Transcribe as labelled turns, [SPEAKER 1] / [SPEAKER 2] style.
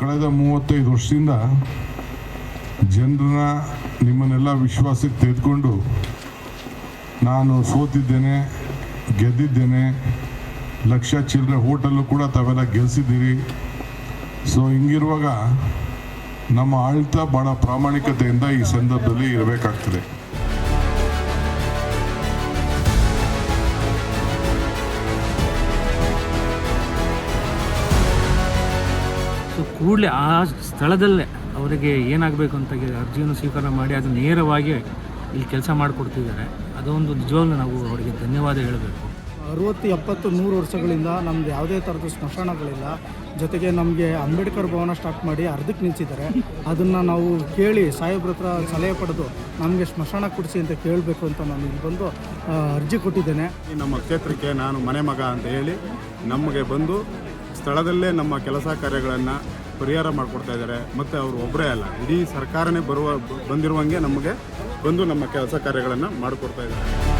[SPEAKER 1] ಕಳೆದ ಮೂವತ್ತೈದು ವರ್ಷದಿಂದ ಜನರನ್ನ ನಿಮ್ಮನ್ನೆಲ್ಲ ವಿಶ್ವಾಸಕ್ಕೆ ತೆಗೆದುಕೊಂಡು ನಾನು ಸೋತಿದ್ದೇನೆ, ಗೆದ್ದಿದ್ದೇನೆ, ಲಕ್ಷ ಚಿಲ್ಲರೆ ಹೋಟೆಲ್ಲು ಕೂಡ ತಾವೆಲ್ಲ ಗೆಲ್ಸಿದ್ದೀರಿ. ಸೊ ಹಿಂಗಿರುವಾಗ ನಮ್ಮ ಆಳ್ತ ಭಾಳ ಪ್ರಾಮಾಣಿಕತೆಯಿಂದ ಈ ಸಂದರ್ಭದಲ್ಲಿ ಇರಬೇಕಾಗ್ತದೆ.
[SPEAKER 2] ಕೂಡಲೇ ಆ ಸ್ಥಳದಲ್ಲೇ ಅವರಿಗೆ ಏನಾಗಬೇಕು ಅಂತ ಅರ್ಜಿಯನ್ನು ಸ್ವೀಕಾರ ಮಾಡಿ ಅದು ನೇರವಾಗಿ ಇಲ್ಲಿ ಕೆಲಸ ಮಾಡಿಕೊಡ್ತಿದ್ದಾರೆ. ಅದೊಂದು ನಿಜವಾಗ್ಲೂ ನಾವು ಅವರಿಗೆ ಧನ್ಯವಾದ ಹೇಳಬೇಕು.
[SPEAKER 3] ಅರುವತ್ತು ಎಪ್ಪತ್ತು ನೂರು ವರ್ಷಗಳಿಂದ ನಮ್ದು ಯಾವುದೇ ಥರದ ಸ್ಮಶಾನಗಳಿಲ್ಲ. ಜೊತೆಗೆ ನಮಗೆ ಅಂಬೇಡ್ಕರ್ ಭವನ ಸ್ಟಾರ್ಟ್ ಮಾಡಿ ಅರ್ಧಕ್ಕೆ ನಿಲ್ಲಿಸಿದ್ದಾರೆ ಅದನ್ನು ನಾವು ಕೇಳಿ ಸಾಹೇಬ್ರ ಹತ್ರ ಸಲಹೆ ಪಡೆದು ನಮಗೆ ಸ್ಮಶಾನ ಕೊಡಿಸಿ ಅಂತ ಕೇಳಬೇಕು ಅಂತ ನಾನು ಇಲ್ಲಿ ಬಂದು ಅರ್ಜಿ ಕೊಟ್ಟಿದ್ದೇನೆ.
[SPEAKER 4] ಈ ನಮ್ಮ ಕ್ಷೇತ್ರಕ್ಕೆ ನಾನು ಮನೆ ಮಗ ಅಂತ ಹೇಳಿ ನಮಗೆ ಬಂದು ಸ್ಥಳದಲ್ಲೇ ನಮ್ಮ ಕೆಲಸ ಕಾರ್ಯಗಳನ್ನು ಪರಿಹಾರ ಮಾಡಿಕೊಡ್ತಾ ಇದ್ದಾರೆ. ಮತ್ತು ಅವರು ಒಬ್ಬರೇ ಅಲ್ಲ. ಇಡೀ ಸರ್ಕಾರನೇ ಬರುವ, ಬಂದಿರುವಂಗೆ ನಮಗೆ ಬಂದು ನಮ್ಮ ಕೆಲಸ ಕಾರ್ಯಗಳನ್ನು ಮಾಡಿಕೊಡ್ತಾ ಇದ್ದಾರೆ.